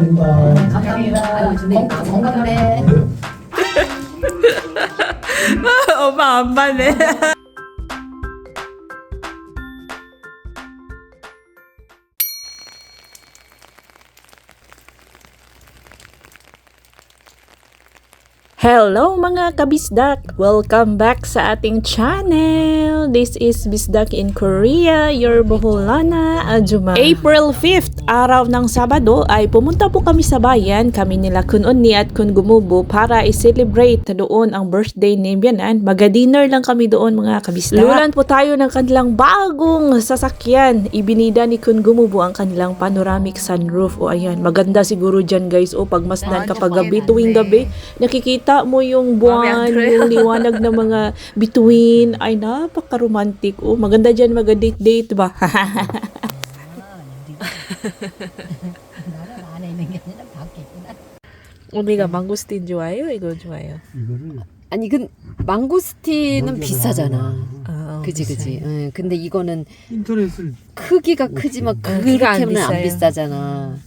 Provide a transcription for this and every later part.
감사합니다. 건강, 건강해. 엄마 안 받네. Hello mga kabisdak! Welcome back sa ating channel! This is Bisdak in Korea, your Boholana Ajuma. April 5th, araw ng Sabado, ay pumunta po kami sa bayan, kami nila Kun Unni at Kun Gumubo para i-celebrate doon ang birthday ni Bianan. Maga-dinner lang kami doon mga kabisdak. Lulan po tayo ng kanilang bagong sasakyan. Ibinida ni Kun Gumubo ang kanilang panoramic sunroof. O ayan, maganda siguro dyan guys. O pagmasdan kapag gabi, tuwing gabi, nakikita mo yung buwan, yung liwanag ng mga bituin. Ay, napaka-romantic. O, maganda dyan, mag-date-date ba? 나는 안에 있는 게 아니라 밖에 있구나. 언니가 망고스틴 좋아해요? 이거 좋아해요? 이거를 아니 그 망고스틴은 여기가 비싸잖아. 아, 그지 그지. 응, 근데 이거는 인터넷을 크기가 크지만 안 그렇게는 안 비싸요. 비싸잖아.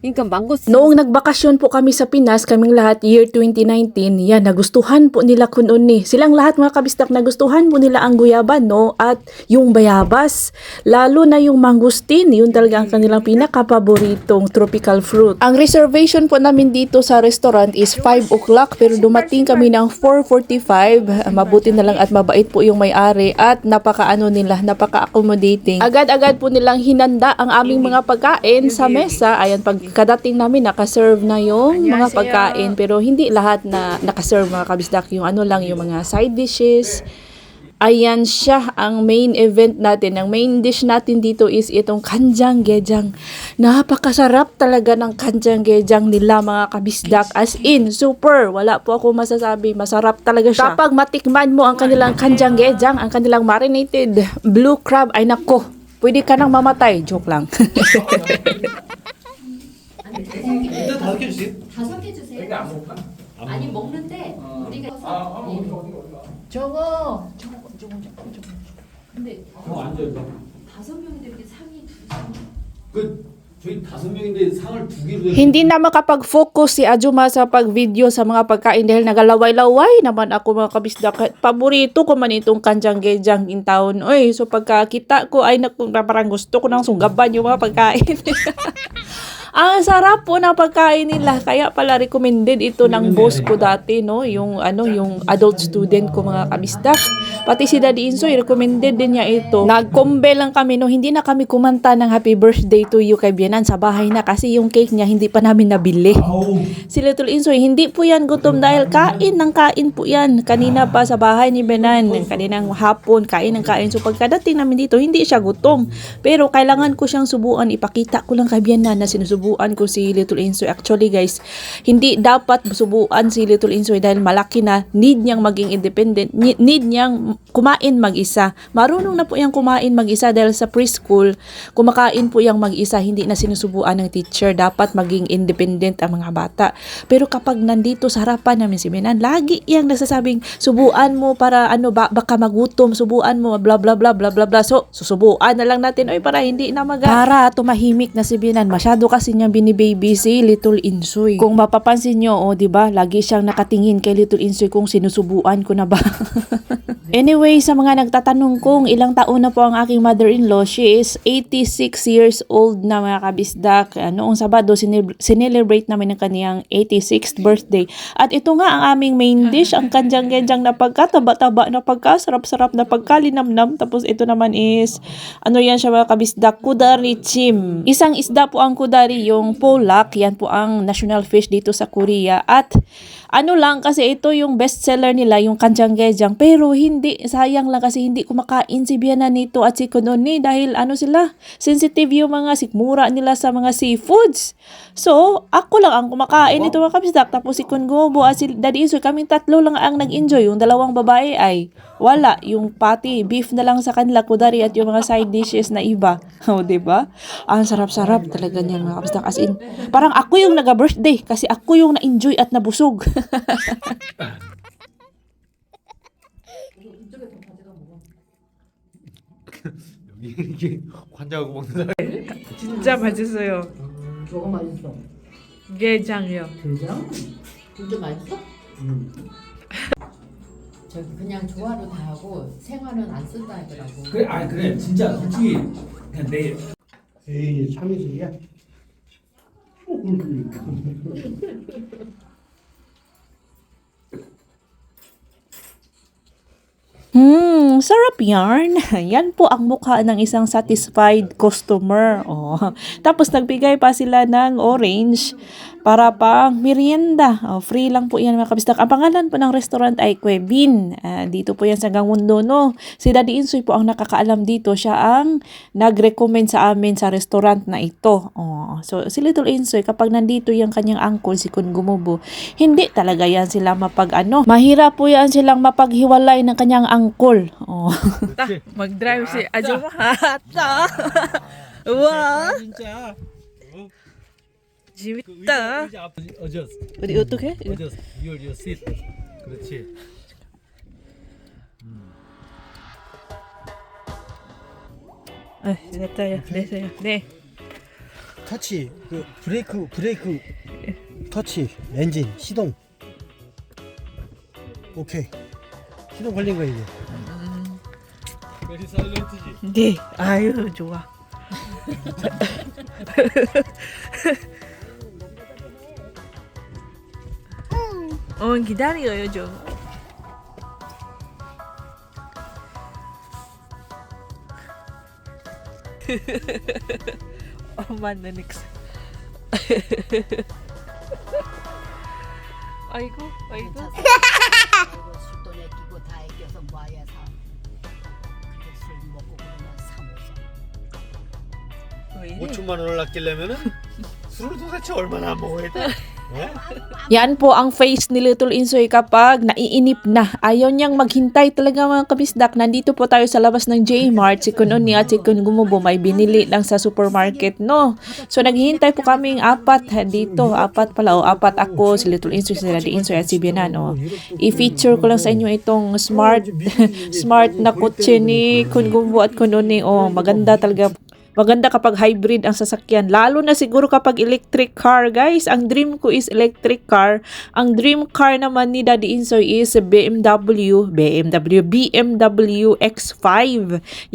Noong nagbakasyon po kami sa Pinas, kaming lahat year 2019, yan, nagustuhan po nila kunon ni. Silang lahat mga kabistak, nagustuhan po nila ang guyaban, no? At yung bayabas, lalo na yung mangustin, yun talaga ang kanilang pinakapaboritong tropical fruit. Ang reservation po namin dito sa restaurant is 5 o'clock, pero dumating kami ng 4.45. Mabuti na lang at mabait po yung may-ari at napakaano nila, napaka-accommodating. Agad-agad po nilang hinanda ang aming mga pagkain sa mesa. Ayan, pag pagkadating namin, nakaserve na yung mga pagkain. Pero hindi lahat na nakaserve mga kabisdak. Yung ano lang, yung mga side dishes. Ayan siya, ang main event natin. Ang main dish natin dito is itong kanjang gejang. Napakasarap talaga ng kanjang gejang nila mga kabisdak. As in, super. Wala po ako masasabi. Masarap talaga siya. Kapag matikman mo ang kanilang kanjang gejang, ang kanilang marinated blue crab, ay nako, pwede ka nang mamatay. Joke lang. 일단 다섯 개 주세요. 다섯 개 주세요. 여기 안 먹을까? 아니 먹는데 우리가 아, 아, 어디 어디 어디. 저거 저거 저거 저거 저거. 근데 어, 앉아 있어. 다섯 명인데 이렇게 상이 두 상. 그 저희 다섯 명인데 상을 두 개로 돼. Hindi na makapag-focus si Ajuma sa pag-video sa mga pagkain dahil nagalaway-laway naman ako mga kabisda. Kahit Paborito ko man itong kanjang-gejang in town. Oy, so pagkakita ko ay naku, parang gusto ko nang sunggaban yung mga pagkain. Ang sarap po ng pagkain nila. Kaya pala recommended ito ng boss ko dati, no? Yung ano, yung adult student ko mga kabisdak. Pati si Daddy Insoy, recommended din niya ito. Nagkombe lang kami, no? Hindi na kami kumanta ng happy birthday to you kay Bianan sa bahay na kasi yung cake niya hindi pa namin nabili. 아우. Si Little Insoy, hindi po yan gutom dahil kain ng kain po yan. Kanina pa sa bahay ni Benan, kaninang hapon, kain ng kain. So pagkadating namin dito, hindi siya gutom. Pero kailangan ko siyang subuan. Ipakita ko lang kay Bianan na sinusubuan ko si Little Insoy. Actually guys, hindi dapat subuan si Little Insoy dahil malaki na. Need niyang maging independent. Need niyang kumain mag-isa. Marunong na po yung kumain mag-isa dahil sa preschool, kumakain po yung mag-isa. Hindi na sinusubuan ng teacher. Dapat maging independent ang mga bata. Pero kapag nandito sa harapan namin si Benan, lagi yang nagsasabing, subuan mo para ano ba, baka magutom, subuan mo, bla bla bla bla bla bla. So, susubuan na lang natin, oy, para hindi na maga. Para tumahimik na si Benan. Masyado kasi niyang binibaby si Little Insoy. Kung mapapansin nyo, oh, di ba, lagi siyang nakatingin kay Little Insoy kung sinusubuan ko na ba. Anyway, sa mga nagtatanong kung ilang taon na po ang aking mother-in-law, she is 86 years old na mga kabisdak. Noong Sabado, sinel- sinelebrate namin ang kaniyang 86th birthday. At ito nga ang aming main dish, ang kanjang-genjang na pagkataba-taba na pagkasarap-sarap na pagkalinamnam. Tapos ito naman is, ano yan siya mga kabisdak, kudari chim. Isang isda po ang kudari, yung polak, yan po ang national fish dito sa Korea. At ano lang kasi ito yung best seller nila yung kanjang gejang. Pero hindi sayang lang kasi hindi kumakain si Biana nito at si Kononi dahil ano sila sensitive yung mga sikmura nila sa mga seafoods. So ako lang ang kumakain nito mga kabisdak tapos si Kongobo at si Daddy Isoy kaming tatlo lang ang nag-enjoy. Yung dalawang babae ay wala. Yung patty beef na lang sa kanila kudari at yung mga side dishes na iba. Oh di ba? Ang sarap-sarap talaga niyan mga kabisdak as in parang ako yung naga-birthday kasi ako yung na-enjoy at nabusog 여기 이게 환자하고 먹는 사람 진짜 맛있어요. 저거 맛있어. 게장이요. 대장? 진짜 맛있어? 음. 저기 그냥 조화로 다 하고 생화는 안 쓴다 하더라고. 그래 아 그래 진짜 솔직히 그냥 내 에이 참이슬이야? Hmm, sarap yarn. Yan po ang mukha ng isang satisfied customer. Oh. Tapos nagbigay pa sila ng orange para pang merienda. Oh, free lang po yan mga kabistak. Ang pangalan po ng restaurant ay Quebin. Ah, dito po yan sa Gangmundo, no? Si Daddy Insoy po ang nakakaalam dito. Siya ang nag-recommend sa amin sa restaurant na ito. Oh. So, si Little Insoy, kapag nandito yung kanyang uncle, si Kun Gumubo, hindi talaga yan sila mapag ano. Mahirap po yan silang mapaghiwalay ng kanyang uncle. Oh. mag-drive si Ajo Mahata. 와, 진짜. 어? 그 재밌다. 의자 앞 어졌어. 우리 어떻게? 어졌어. Your your seat. 그렇지. 아, 됐어요. 됐어요. 네. 터치 그 브레이크 브레이크 터치 엔진 시동 오케이 시동 걸린 거 이제 Very silent지. 네. 아유, 좋아. 어, 기다려요, 좀. 엄마 나닉스. 아이고, 아이고. 5천만 원을 아끼려면은 술을 도대체 얼마나 먹어야 돼? Yan po ang face ni Little Insoy kapag naiinip na. Ayaw niyang maghintay talaga mga kabisdak. Nandito po tayo sa labas ng J-Mart. Si Kunoni at si Kun Gumubo may binili lang sa supermarket, no? So naghihintay po kaming apat ha, dito. Apat pala, o apat ako, si Little Insoy, si Daddy Insoy at si Bianan, o. I-feature ko lang sa inyo itong smart, smart na kotse ni Kun Gumubo at Kunoni. O, maganda talaga. Maganda kapag hybrid ang sasakyan. Lalo na siguro kapag electric car, guys. Ang dream ko is electric car. Ang dream car naman ni Daddy Insoy is BMW, BMW, BMW X5.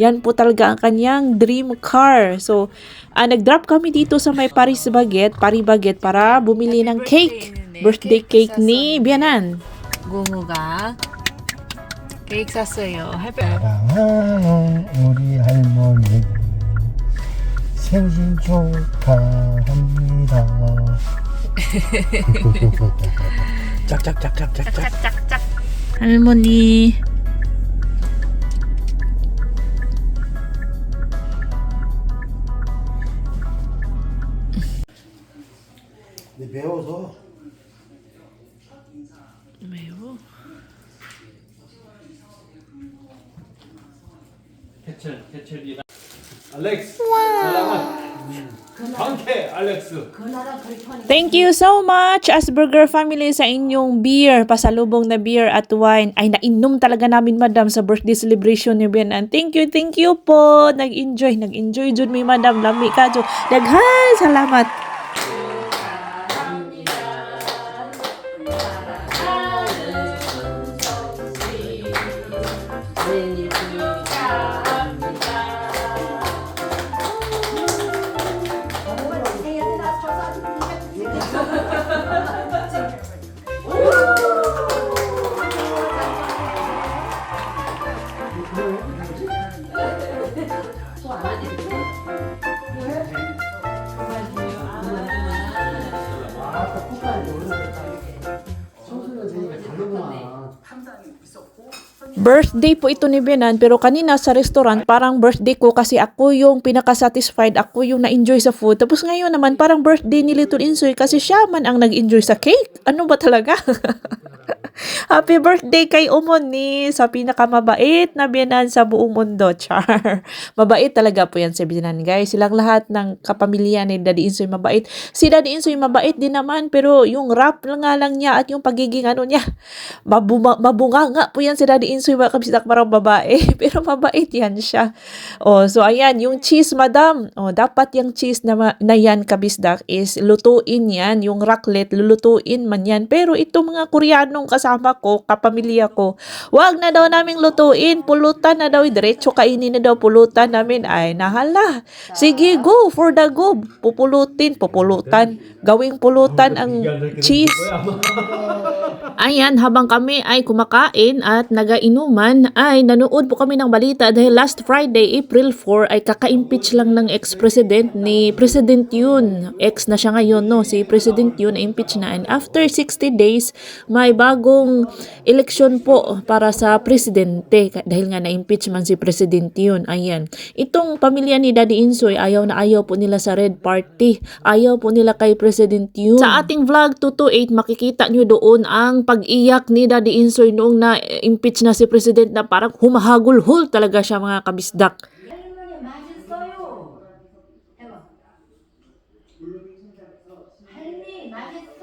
Yan po talaga ang kanyang dream car. So, ah, nag-drop kami dito sa may Paris Baguette, Paris Baguette para bumili ng cake. Birthday cake ni Bianan. 고모가 케이크 샀어요. 해봐. 사랑하는 우리 할머니 생신 축하합니다 짝짝 짝짝짝짝 할머니. 근데 매워서 매워. 해철 해철이랑 Alex. Salamat. Tangke, Alex. Thank you so much Asperger family sa inyong beer, pasalubong na beer at wine. Ay nainom talaga namin madam sa birthday celebration ni Bianan. Thank you, thank you po. Nag-enjoy, nag-enjoy jud mi madam lami ka jud. Daghan salamat. Birthday po ito ni Benan pero kanina sa restaurant parang birthday ko kasi ako yung pinaka-satisfied, ako yung na-enjoy sa food. Tapos ngayon naman parang birthday ni Little Insoy kasi siya man ang nag-enjoy sa cake. Ano ba talaga? Happy birthday kay Umoni sa pinakamabait na biyanan sa buong mundo, Char. mabait talaga po yan si biyanan, guys. Silang lahat ng kapamilya ni Daddy Insoy mabait. Si Daddy Insoy mabait din naman, pero yung rap lang nga lang niya at yung pagiging ano niya, mabuma, mabunga nga po yan si Daddy Insoy, mga kabisdak parang babae. pero mabait yan siya. Oh, so ayan, yung cheese, madam. Oh, dapat yung cheese na, na yan, kabisdak, is lutuin yan. Yung raclette, lulutuin man yan. Pero ito mga Koreanong kasama ko, kapamilya ko, wag na daw naming lutuin. Pulutan na daw. Diretso kainin na daw pulutan namin. Ay, nahala. Sige, go for the go. Pupulutin, pupulutan. Gawing pulutan ang cheese. Ayan, habang kami ay kumakain at nagainuman, ay nanood po kami ng balita dahil last Friday, April 4, ay kaka-impeach lang ng ex-president ni President Yun. Ex na siya ngayon, no? Si President Yun impeach na. And after 60 days, may bagong eleksyon po para sa presidente Ka- dahil nga na-impeach man si President Yun. Ayan. Itong pamilya ni Daddy Insoy, ayaw na ayaw po nila sa Red Party. Ayaw po nila kay President Yun. Sa ating vlog 228, makikita nyo doon ang pag-iyak ni Daddy Insoy noong na-impeach na si President na parang humahagulhol talaga siya mga kabisdak. 할머니 맛있어요. 해봐. 할머니 맛있어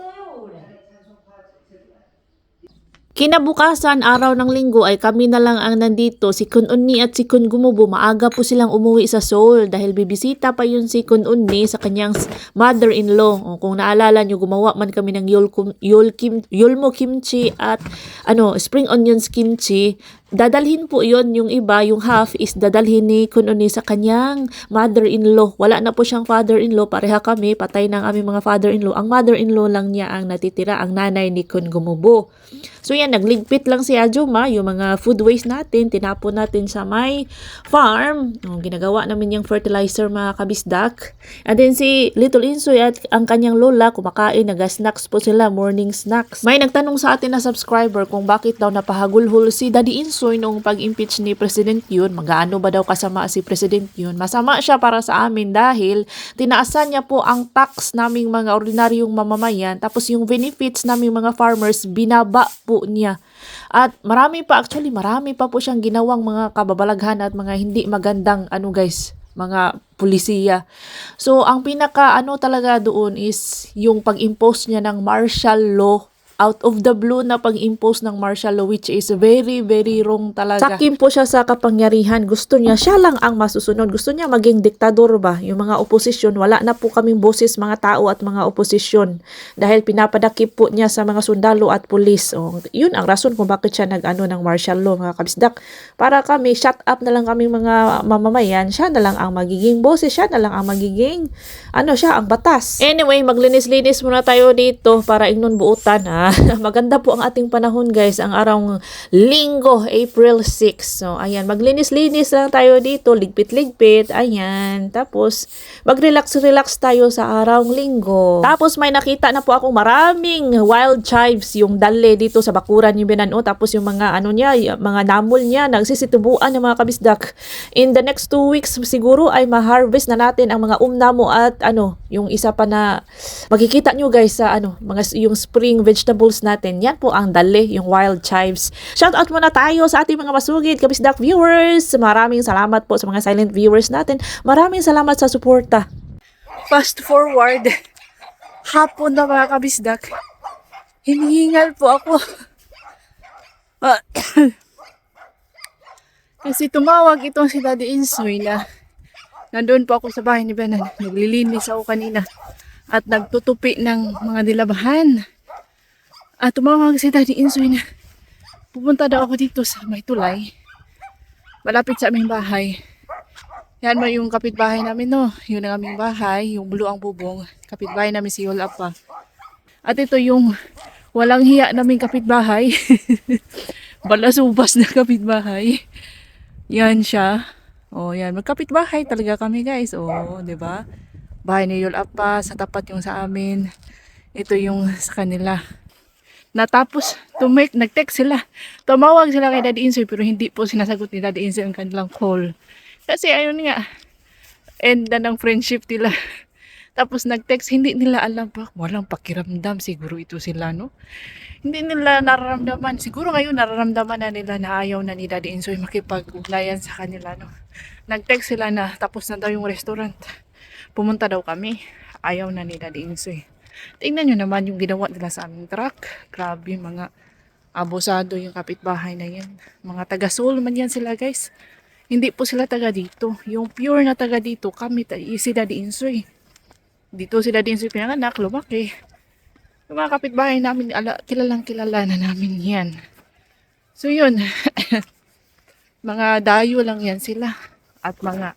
Kinabukasan, araw ng linggo ay kami na lang ang nandito. Si Kun Unni at si Kun Gumubo, maaga po silang umuwi sa Seoul dahil bibisita pa yun si Kun Unni sa kanyang mother-in-law. O, kung naalala nyo, gumawa man kami ng yol, yol kim, yolmo kimchi at ano, spring onions kimchi. Dadalhin po yon yung iba, yung half is dadalhin ni Kun Unni sa kanyang mother-in-law. Wala na po siyang father-in-law, pareha kami, patay na ang aming mga father-in-law. Ang mother-in-law lang niya ang natitira, ang nanay ni Kun Gumubo. So yan, nagligpit lang si Ajuma, yung mga food waste natin, tinapon natin sa may farm. Oh, ginagawa namin yung fertilizer mga kabisdak. And then si Little Insoy at ang kanyang lola, kumakain, naga-snacks po sila, morning snacks. May nagtanong sa atin na subscriber kung bakit daw napahagulhol si Daddy Insoy noong pag-impeach ni President yun. Magaano ba daw kasama si President yun? Masama siya para sa amin dahil tinaasan niya po ang tax naming mga ordinaryong mamamayan tapos yung benefits naming mga farmers binaba po niya. At marami pa, actually marami pa po siyang ginawang mga kababalaghan at mga hindi magandang ano guys, mga pulisiya. So, ang pinaka ano talaga doon is yung pag-impose niya ng martial law out of the blue na pag-impose ng martial law which is very, very wrong talaga. Sakim po siya sa kapangyarihan. Gusto niya, siya lang ang masusunod. Gusto niya maging diktador ba? Yung mga oposisyon, wala na po kaming boses mga tao at mga oposisyon. Dahil pinapadakip po niya sa mga sundalo at pulis. O, yun ang rason kung bakit siya nag-ano ng martial law, mga kabisdak. Para kami, shut up na lang kaming mga mamamayan. Siya na lang ang magiging boses. Siya na lang ang magiging, ano siya, ang batas. Anyway, maglinis-linis muna tayo dito para ingnon buutan ha. Maganda po ang ating panahon guys, ang araw linggo, April 6. So, ayan, maglinis-linis lang tayo dito, ligpit-ligpit, ayan. Tapos, mag-relax-relax tayo sa araw linggo. Tapos, may nakita na po ako maraming wild chives, yung dale dito sa bakuran yung binano. Tapos, yung mga ano niya, mga namol niya, nagsisitubuan ng mga kabisdak. In the next two weeks, siguro ay ma-harvest na natin ang mga umnamo at ano, yung isa pa na makikita nyo guys sa ano, mga yung spring vegetables natin. Yan po ang dali, yung wild chives. Shout out muna tayo sa ating mga masugid, kabisdak viewers. Maraming salamat po sa mga silent viewers natin. Maraming salamat sa suporta. Fast forward. Hapon na mga kabisdak. Hinihingal po ako. Ah, Kasi tumawag itong si Daddy Insoy na nandun po ako sa bahay ni Benan. Naglilinis ako kanina at nagtutupi ng mga dilabahan. At tumawag si Daddy Insoy na pupunta daw ako dito sa may tulay. Malapit sa aming bahay. Yan mo yung kapitbahay namin no. Yun ang aming bahay, yung blue ang bubong. Kapitbahay namin si Yolapa. At ito yung walang hiya naming kapitbahay. Balasubas na kapitbahay. Yan siya. Oh, yan. Magkapitbahay talaga kami, guys. Oh, 'di ba? Bahay ni Yolapa, sa tapat yung sa amin. Ito yung sa kanila. Natapos, tumik, nag-text sila. Tumawag sila kay Daddy Insoy pero hindi po sinasagot ni Daddy Insoy ang kanilang call. Kasi ayun nga, end na ng friendship nila. Tapos nag-text, hindi nila alam ba, walang pakiramdam siguro ito sila, no? Hindi nila nararamdaman, siguro ngayon nararamdaman na nila na ayaw na ni Daddy Insoy makipag-ugnayan sa kanila, no? Nag-text sila na tapos na daw yung restaurant. Pumunta daw kami, ayaw na ni Daddy Insoy. Tingnan nyo naman yung ginawa nila sa aming truck. Grabe, mga abusado yung kapitbahay na yan. Mga taga-soul man yan sila, guys. Hindi po sila taga dito. Yung pure na taga dito, kami, ta- si Daddy Insoy. Dito si Daddy Insoy pinanganak, lumaki. Yung mga kapitbahay namin, ala, kilalang kilala na namin yan. So yun, mga dayo lang yan sila. At mga,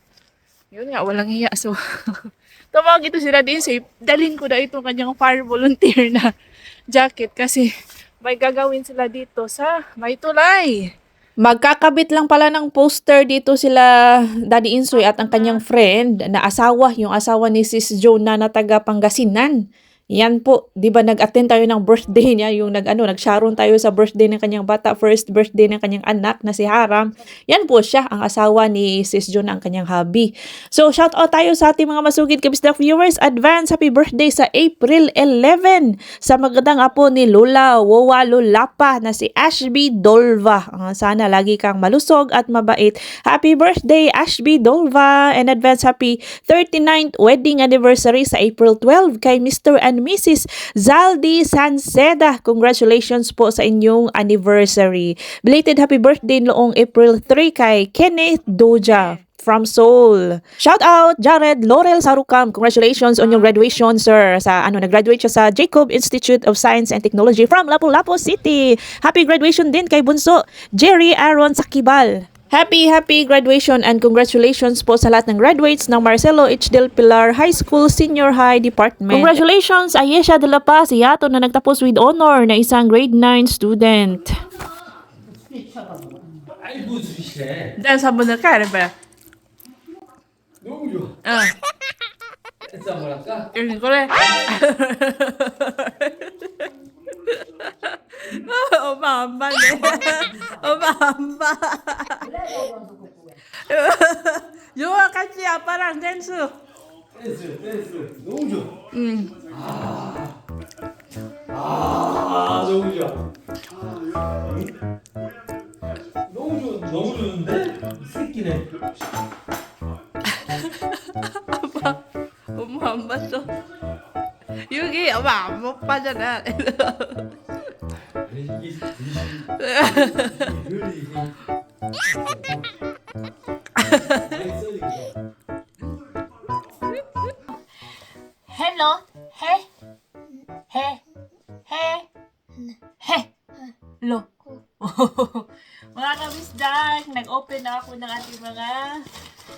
yun nga, walang hiya. So, tumawag ito si Daddy Insoy, dalhin ko na itong kanyang fire volunteer na jacket kasi may gagawin sila dito sa may tulay. Magkakabit lang pala ng poster dito sila Daddy Insoy at ang kanyang friend na asawa, yung asawa ni Sis Jonah na taga Pangasinan. Yan po, 'di ba nag-attend tayo ng birthday niya, yung nag ano, nag-sharon tayo sa birthday ng kanyang bata, first birthday ng kanyang anak na si Haram. Yan po siya, ang asawa ni Sis Jonah, ang kanyang hubby. So, shout out tayo sa ating mga masugid kabisdak viewers. Advance happy birthday sa April 11 sa magandang apo ni Lola Wowa Lulapa na si Ashby Dolva. Ah, sana lagi kang malusog at mabait. Happy birthday Ashby Dolva and advance happy 39th wedding anniversary sa April 12 kay Mr. and Mrs. Zaldi Sanceda. Congratulations po sa inyong anniversary. Belated happy birthday noong April 3 kay Kenneth Doja from Seoul. Shout out Jared Laurel Sarukam. Congratulations on your graduation, sir. Sa ano nag-graduate siya sa Jacob Institute of Science and Technology from Lapu-Lapu City. Happy graduation din kay Bunso Jerry Aaron Sakibal. Happy, happy graduation and congratulations po sa lahat ng graduates ng Marcelo H. Del Pilar High School Senior High Department. Congratulations, Ayesha de la Paz, Yato na nagtapos with honor na isang grade 9 student. 아이고 주시네. Dahil sa muna ka, ano ba? 너무 좋아. Ah, 댄스 한번 할까? 어, 엄마 안 봤네. 엄마 안 봐. 요아 같이 아빠랑 댄스. 댄스 댄스 너무 좋아. 응. 아, 아 너무 좋아. 너무 좋 너무 좋은데 새끼네. 아빠 엄마 안 봤어. umamba pa dyan ah. 이게 이게 Hello. He. He. He. He. Lo. mga kabisdag, nag-open na ako ng ating mga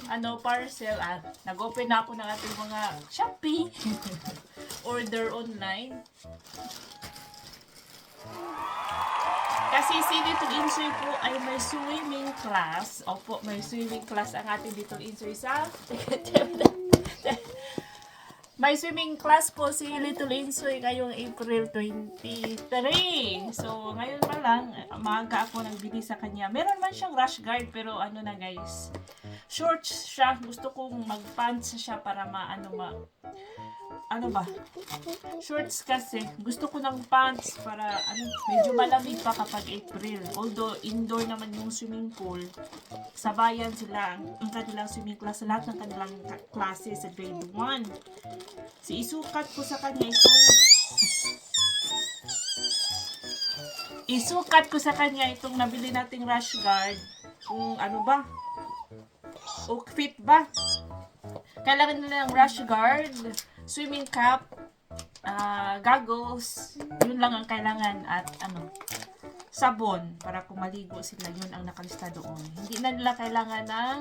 ano parcel at nag-open na ako ng ating mga Shopee order online. Kasi si Little Insoy po ay may swimming class. Opo, may swimming class ang ating Little Insoy sa... May swimming class po si Little Insoy ngayong April 23. So, ngayon pa lang, maaga ako nagbili sa kanya. Meron man siyang rash guard, pero ano na guys, shorts siya. Gusto kong mag-pants siya para maano ma... Ano ba? Shorts kasi. Gusto ko ng pants para ano, medyo malamig pa kapag April. Although indoor naman yung swimming pool, sabayan sila ang, ang kanilang swimming class sa lahat ng kanilang ka- klase sa grade 1. Si isukat ko sa kanya itong isukat ko sa kanya itong nabili nating rash guard kung ano ba o fit ba? Kailangan nila ng rash guard swimming cap ah, goggles. Yun lang ang kailangan at ano sabon para kung maligo sila yun ang nakalista doon. Hindi na nila kailangan ng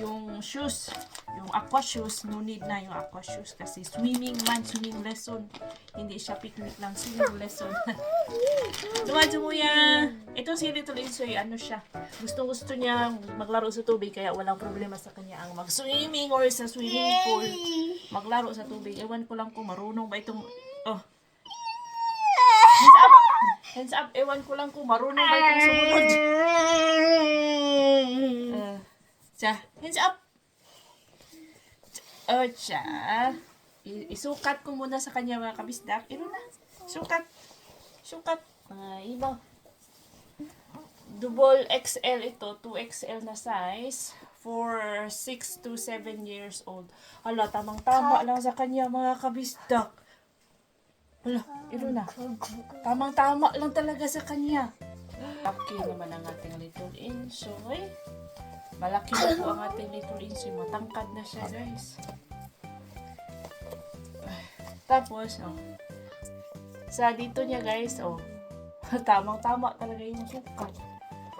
yung shoes yung aqua shoes. No need na yung aqua shoes kasi swimming man swimming lesson. Hindi siya picnic lang swimming lesson Dumadumuya. Ito si Little Insoy, ano siya. Gusto gusto niya maglaro sa tubig kaya walang problema sa kanya ang mag-swimming or sa swimming pool. Maglaro sa tubig. Ewan ko lang kung marunong ba itong... Oh. Hands up! Hands up! Ewan ko lang kung marunong ba itong sumunod. Uh, siya. Hands up! Oh, siya. Isukat ko muna sa kanya mga kabisdak. Ino na. Sukat. Sukat. Mga iba. Double XL ito. 2XL na size. For 6 to 7 years old. Hala, tamang-tama lang sa kanya mga kabisdak. Hala, ino na. Tamang-tama lang talaga sa kanya. Laki naman ang ating little insoy. Malaki na po ang ating little insoy. Matangkad na siya, guys. Tapos, oh. Sa dito niya, guys, oh. Tamang-tama talaga yung sukat.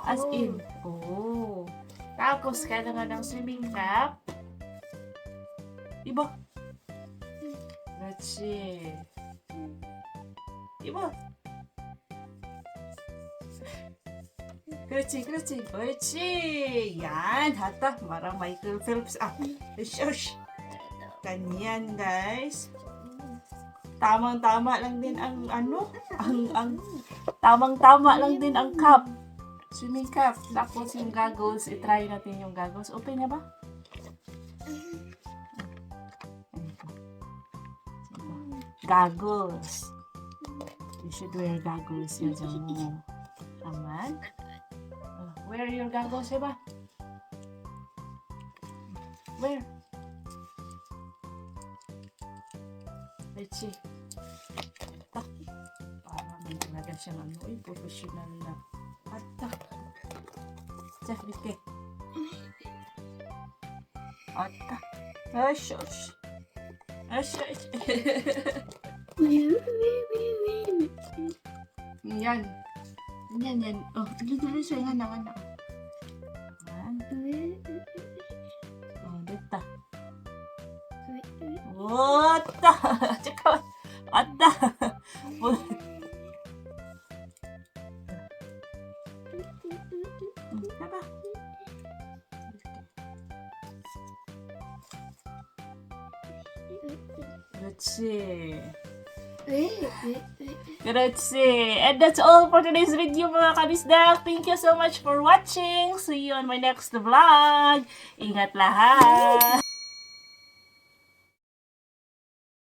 As in, oh. Tapos, kailangan ng swimming cap. Diba? Let's Diba? 그렇지, 그렇지, 그렇지. Yan, hata. Marang Michael Phelps. Ah, shush. Ganyan, guys. Tamang-tama lang din ang ano, ang, ang, tamang-tama lang din ang cup. Swimming cap. Tapos yung goggles, itry natin yung goggles. Open na ba? Goggles. You should wear goggles yun sa mo. Uh, Wear your goggles, diba? Where? Let's see. Tak. Para may talaga siyang ano, eh, professional na. At tak. Tiyan, dike. At tak. Ay, shush. Ay, shush. Yan. Yan, yan. Oh, tuloy-tuloy siya. Yan, yan, yan. Yan. Oh, dito. Wata! Tsaka, ata! Diba? Grazie. And that's all for today's video mga kabisdak. Thank you so much for watching. See you on my next vlog. Ingat lahat.